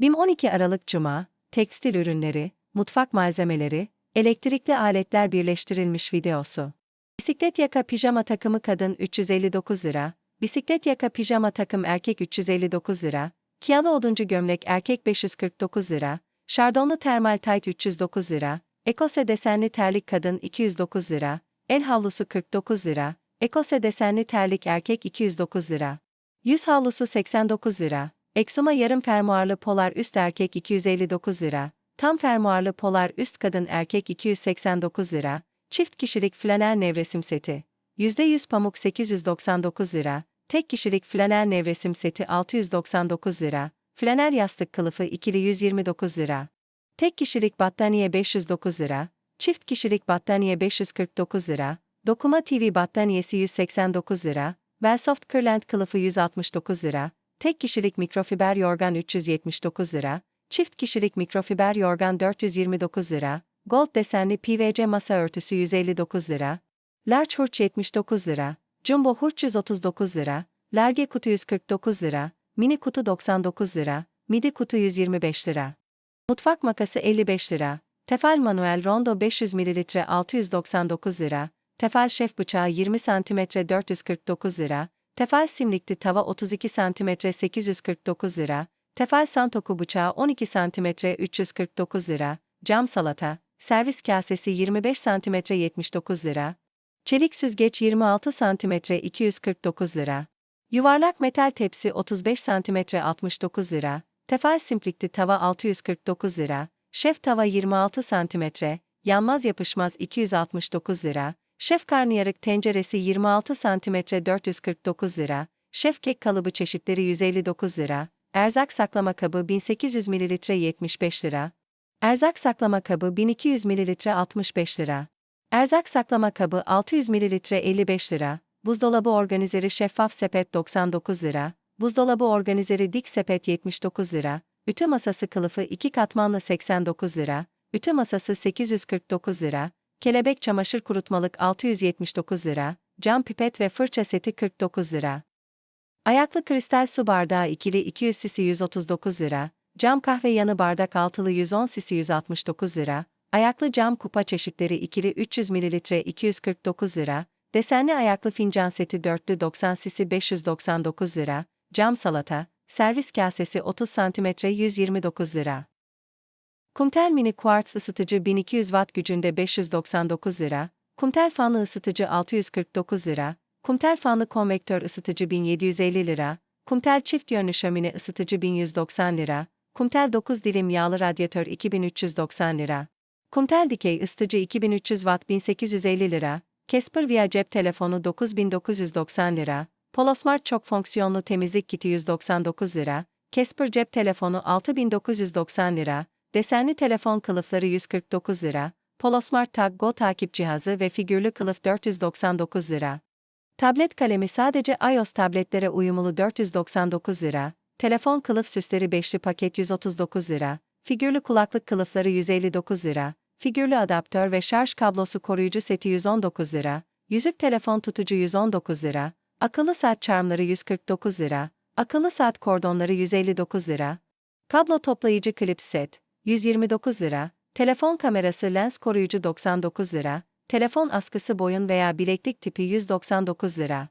BİM 12 Aralık Cuma, tekstil ürünleri, mutfak malzemeleri, elektrikli aletler birleştirilmiş videosu. Bisiklet yaka pijama takımı kadın 359 lira, bisiklet yaka pijama takım erkek 359 lira, kiyalı oduncu gömlek erkek 549 lira, şardonlu termal tayt 309 lira, ekose desenli terlik kadın 209 lira, el havlusu 49 lira, ekose desenli terlik erkek 209 lira, yüz havlusu 89 lira, eksuma yarım fermuarlı polar üst erkek 259 lira, tam fermuarlı polar üst kadın erkek 289 lira, çift kişilik flanel nevresim seti, %100 pamuk 899 lira, tek kişilik flanel nevresim seti 699 lira, flanel yastık kılıfı ikili 129 lira, tek kişilik battaniye 509 lira, çift kişilik battaniye 549 lira, dokuma TV battaniyesi 189 lira, Velsoft kırlent kılıfı 169 lira, tek kişilik mikrofiber yorgan 379 lira, çift kişilik mikrofiber yorgan 429 lira, gold desenli PVC masa örtüsü 159 lira, large hurç 79 lira, jumbo hurç 139 lira, large kutu 149 lira, mini kutu 99 lira, midi kutu 125 lira. Mutfak makası 55 lira, tefal manuel rondo 500 ml 699 lira, tefal şef bıçağı 20 cm 449 lira, tefal simlikli tava 32 cm 849 lira, tefal santoku bıçağı 12 cm 349 lira, cam salata, servis kasesi 25 cm 79 lira, çelik süzgeç 26 cm 249 lira, yuvarlak metal tepsi 35 cm 69 lira, tefal simplikli tava 649 lira, şef tava 26 cm, yanmaz yapışmaz 269 lira, şef karnıyarık tenceresi 26 cm 449 lira, şef kek kalıbı çeşitleri 159 lira, erzak saklama kabı 1800 ml 75 lira, erzak saklama kabı 1200 ml 65 lira, erzak saklama kabı 600 ml 55 lira, buzdolabı organizeri şeffaf sepet 99 lira, buzdolabı organizeri dik sepet 79 lira, ütü masası kılıfı 2 katmanlı 89 lira, ütü masası 849 lira, kelebek çamaşır kurutmalık 679 lira, cam pipet ve fırça seti 49 lira. Ayaklı kristal su bardağı ikili 200 cc 139 lira, cam kahve yanı bardak altılı 110 cc 169 lira, ayaklı cam kupa çeşitleri ikili 300 ml 249 lira, desenli ayaklı fincan seti dörtlü 90 cc 599 lira, cam salata, servis kasesi 30 cm 129 lira. Kumtel mini kuartz ısıtıcı 1200 watt gücünde 599 lira, Kumtel fanlı ısıtıcı 649 lira, Kumtel fanlı konvektör ısıtıcı 1750 lira, Kumtel çift yönlü şömine ısıtıcı 1190 lira, Kumtel 9 dilim yağlı radyatör 2390 lira, Kumtel dikey ısıtıcı 2300 watt 1850 lira, Casper Via cep telefonu 9990 lira, Polosmart çok fonksiyonlu temizlik kiti 199 lira, Casper cep telefonu 6990 lira, desenli telefon kılıfları 149 lira, Polosmart Tag Go takip cihazı ve figürlü kılıf 499 lira. Tablet kalemi sadece iOS tabletlere uyumlu 499 lira, telefon kılıf süsleri beşli paket 139 lira, figürlü kulaklık kılıfları 159 lira, figürlü adaptör ve şarj kablosu koruyucu seti 119 lira, yüzük telefon tutucu 119 lira, akıllı saat çarmları 149 lira, akıllı saat kordonları 159 lira, kablo toplayıcı klip set 129 lira, telefon kamerası lens koruyucu 99 lira, telefon askısı boyun veya bileklik tipi 199 lira.